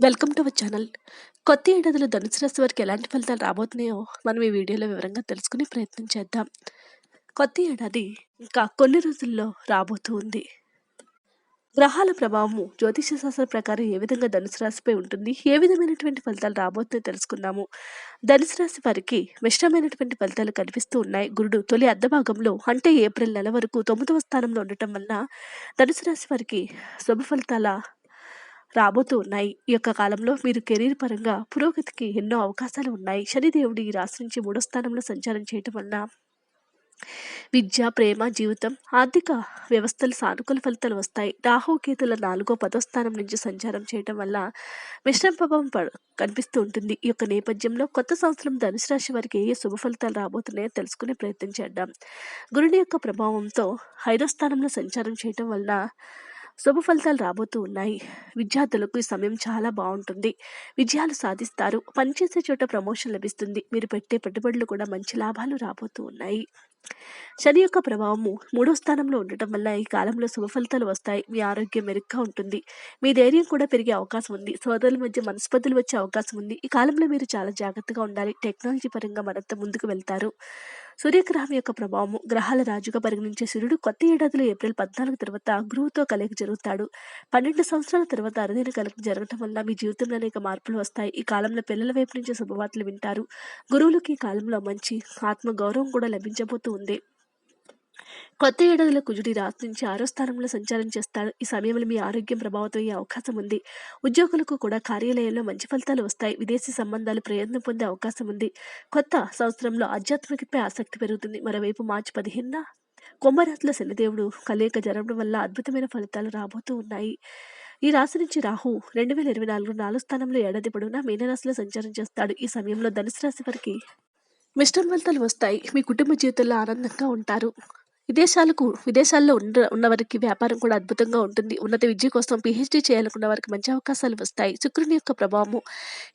Welcome to our channel. కొత్త ఏడాదిలో ధనుసు రాశి వారికి ఎలాంటి ఫలితాలు రాబోతున్నాయో మనం ఈ వీడియోలో వివరంగా తెలుసుకునే ప్రయత్నం చేద్దాం. కొత్త ఏడాది ఇంకా కొన్ని రోజుల్లో రాబోతూ ఉంది. గ్రహాల ప్రభావము జ్యోతిష శాస్త్రం ప్రకారం ఏ విధంగా ధనుసు రాశిపై ఉంటుంది ఏ విధమైనటువంటి ఫలితాలు రాబోతుందో తెలుసుకుందాము. ధనుసు రాశి వారికి మిశ్రమైనటువంటి ఫలితాలు కనిపిస్తూ ఉన్నాయి. గురుడు తొలి అర్ధభాగంలో అంటే ఏప్రిల్ నెల వరకు తొమ్మిదవ స్థానంలో ఉండటం వలన ధనుసు రాశి వారికి శుభ ఫలితాల రాబోతూ ఉన్నాయి ఈ యొక్క కాలంలో మీరు కెరీర్ పరంగా పురోగతికి ఎన్నో అవకాశాలు ఉన్నాయి. శనిదేవుడు ఈ రాశి నుంచి మూడో స్థానంలో సంచారం చేయటం వలన విద్య ప్రేమ జీవితం ఆర్థిక వ్యవస్థలు సానుకూల ఫలితాలు వస్తాయి. రాహుకేతుల నాలుగో పదో స్థానం నుంచి సంచారం చేయడం వల్ల మిశ్రమ ప్రభావం కనిపిస్తూ ఉంటుంది. ఈ యొక్క నేపథ్యంలో కొత్త సంవత్సరం ధనుసు రాశి వారికి ఏ శుభ ఫలితాలు రాబోతున్నాయో తెలుసుకునే ప్రయత్నం చేద్దాం. గురుని యొక్క ప్రభావంతో ఐదో స్థానంలో సంచారం చేయటం వలన శుభ ఫలితాలు రాబోతూ ఉన్నాయి. విద్యార్థులకు ఈ సమయం చాలా బాగుంటుంది. విజయాలు సాధిస్తారు. పనిచేసే చోట ప్రమోషన్ లభిస్తుంది. మీరు పెట్టే పెట్టుబడులు కూడా మంచి లాభాలు రాబోతూ ఉన్నాయి. శని యొక్క ప్రభావము మూడో స్థానంలో ఉండటం వల్ల ఈ కాలంలో శుభ ఫలితాలు వస్తాయి. మీ ఆరోగ్యం మెరుగ్గా ఉంటుంది. మీ ధైర్యం కూడా పెరిగే అవకాశం ఉంది. సోదరుల మధ్య మనస్పతులు వచ్చే అవకాశం ఉంది. ఈ కాలంలో మీరు చాలా జాగ్రత్తగా ఉండాలి. టెక్నాలజీ పరంగా మరింత ముందుకు వెళ్తారు. సూర్యగ్రహం యొక్క ప్రభావము గ్రహాల రాజుగా పరిగణించే సూర్యుడు కొత్త ఏడాదిలో ఏప్రిల్ పద్నాలుగు తర్వాత గురువుతో కలయిక జరుగుతాడు. పన్నెండు సంవత్సరాల తర్వాత అరుదైన కలయిక జరగడం వల్ల మీ జీవితంలో అనేక మార్పులు వస్తాయి. ఈ కాలంలో పిల్లల వైపు నుంచి శుభవార్తలు వింటారు. గురువులకు ఈ కాలంలో మంచి ఆత్మ గౌరవం కూడా లభించబోతూ ఉంది. కొత్త ఏడాదిలో కుజుడి రాశి నుంచి ఆరో స్థానంలో సంచారం చేస్తాడు. ఈ సమయంలో మీ ఆరోగ్యం ప్రభావితం అయ్యే అవకాశం ఉంది. ఉద్యోగులకు కూడా కార్యాలయంలో మంచి ఫలితాలు వస్తాయి. విదేశీ సంబంధాలు ప్రయత్నం పొందే అవకాశం ఉంది. కొత్త సంవత్సరంలో ఆధ్యాత్మికపై ఆసక్తి పెరుగుతుంది. మరోవైపు మార్చి పదిహేనున కుంభరాశిలో శనిదేవుడు కలయిక జరగడం వల్ల అద్భుతమైన ఫలితాలు రాబోతూ ఉన్నాయి. ఈ రాశి నుంచి రాహు రెండు వేల ఇరవై నాలుగు నాలుగు స్థానంలో ఏడాది పొడవునా మీనరాశిలో సంచారం చేస్తాడు. ఈ సమయంలో ధనుసు రాశి వారికి మిశ్రమ ఫలితాలు వస్తాయి. మీ కుటుంబ జీవితంలో ఆనందంగా ఉంటారు. విదేశాలకు విదేశాల్లో ఉన్న ఉన్నవారికి వ్యాపారం కూడా అద్భుతంగా ఉంటుంది. ఉన్నత విద్య కోసం పిహెచ్డీ చేయాలనుకున్న వారికి మంచి అవకాశాలు వస్తాయి. శుక్రుని యొక్క ప్రభావము.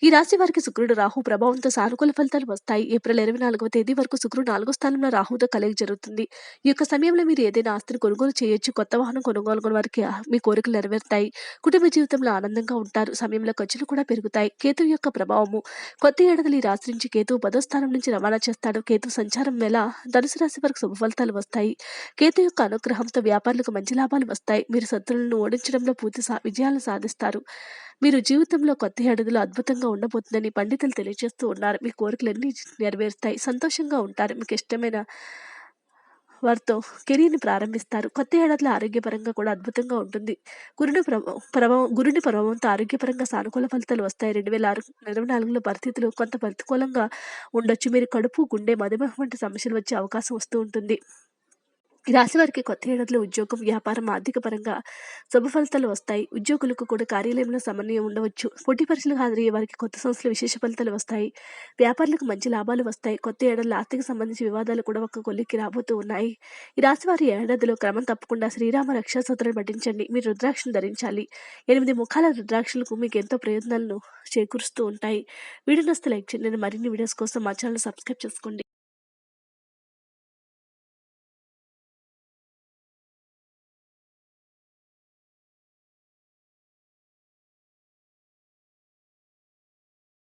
ఈ రాశి వారికి శుక్రుడు రాహు ప్రభావంతో సానుకూల ఫలితాలు వస్తాయి. ఏప్రిల్ ఇరవై నాలుగవ తేదీ వరకు శుక్రుడు నాలుగో స్థానంలో రాహుతో కలిగి జరుగుతుంది. ఈ యొక్క సమయంలో మీరు ఏదైనా ఆస్తిని కొనుగోలు చేయొచ్చు. కొత్త వాహనం కొనుగోలు వారికి మీ కోరికలు నెరవేరుతాయి. కుటుంబ జీవితంలో ఆనందంగా ఉంటారు. సమయంలో ఖర్చులు కూడా పెరుగుతాయి. కేతు యొక్క ప్రభావము. కొత్త ఏడాది ఈ రాశి నుంచి కేతు పదో స్థానం నుంచి రవాణా చేస్తాడు. కేతు సంచారం వేళ ధనుసు రాశి వరకు శుభ ఫలితాలు వస్తాయి. కేతు యొక్క అనుగ్రహంతో వ్యాపారులకు మంచి లాభాలు వస్తాయి. మీరు శత్రులను ఓడించడంలో పూర్తి సా విజయాలు సాధిస్తారు. మీరు జీవితంలో కొత్త అడుగులు అద్భుతంగా ఉండబోతుందని పండితులు తెలియజేస్తూ ఉన్నారు. మీ కోరికలన్నీ నెరవేరుస్తాయి. సంతోషంగా ఉంటారు. మీకు ఇష్టమైన వారితో కెరీర్ని ప్రారంభిస్తారు. కొత్త ఏడాదిలో ఆరోగ్యపరంగా కూడా అద్భుతంగా ఉంటుంది. గురుని ప్రభావం గురుని ప్రభావంతో ఆరోగ్యపరంగా సానుకూల ఫలితాలు వస్తాయి. రెండు వేల ఆరు ఇరవై నాలుగులో పరిస్థితులు కొంత ప్రతికూలంగా ఉండొచ్చు. మీరు కడుపు గుండె మధుమేహం వంటి సమస్యలు వచ్చే అవకాశం వస్తూ ఉంటుంది. ఈ రాశి వారికి కొత్త ఏడాదిలో ఉద్యోగం వ్యాపారం ఆర్థిక పరంగా శుభ ఫలితాలు వస్తాయి. ఉద్యోగులకు కూడా కార్యాలయంలో సమన్వయం ఉండవచ్చు. పోటీ పరీక్షలు హాజరయ్యే వారికి కొత్త సంస్థలు విశేష ఫలితాలు వస్తాయి. వ్యాపారులకు మంచి లాభాలు వస్తాయి. కొత్త ఏడాదిలో ఆర్థిక సంబంధించి వివాదాలు కూడా ఒక కొలిక్కి రాబోతూ ఉన్నాయి. ఈ రాశి వారి ఏడాదిలో క్రమం తప్పకుండా శ్రీరామ రక్షా సూత్రాన్ని పఠించండి. మీరు రుద్రాక్షను ధరించాలి. ఎనిమిది ముఖాల రుద్రాక్షలకు మీకు ఎంతో ప్రయోజనాలను చేకూరుస్తూ ఉంటాయి. వీడియో నస్తే లైక్ చేయండి. మరిన్ని వీడియోస్ కోసం మా ఛానల్ సబ్స్క్రైబ్ చేసుకోండి.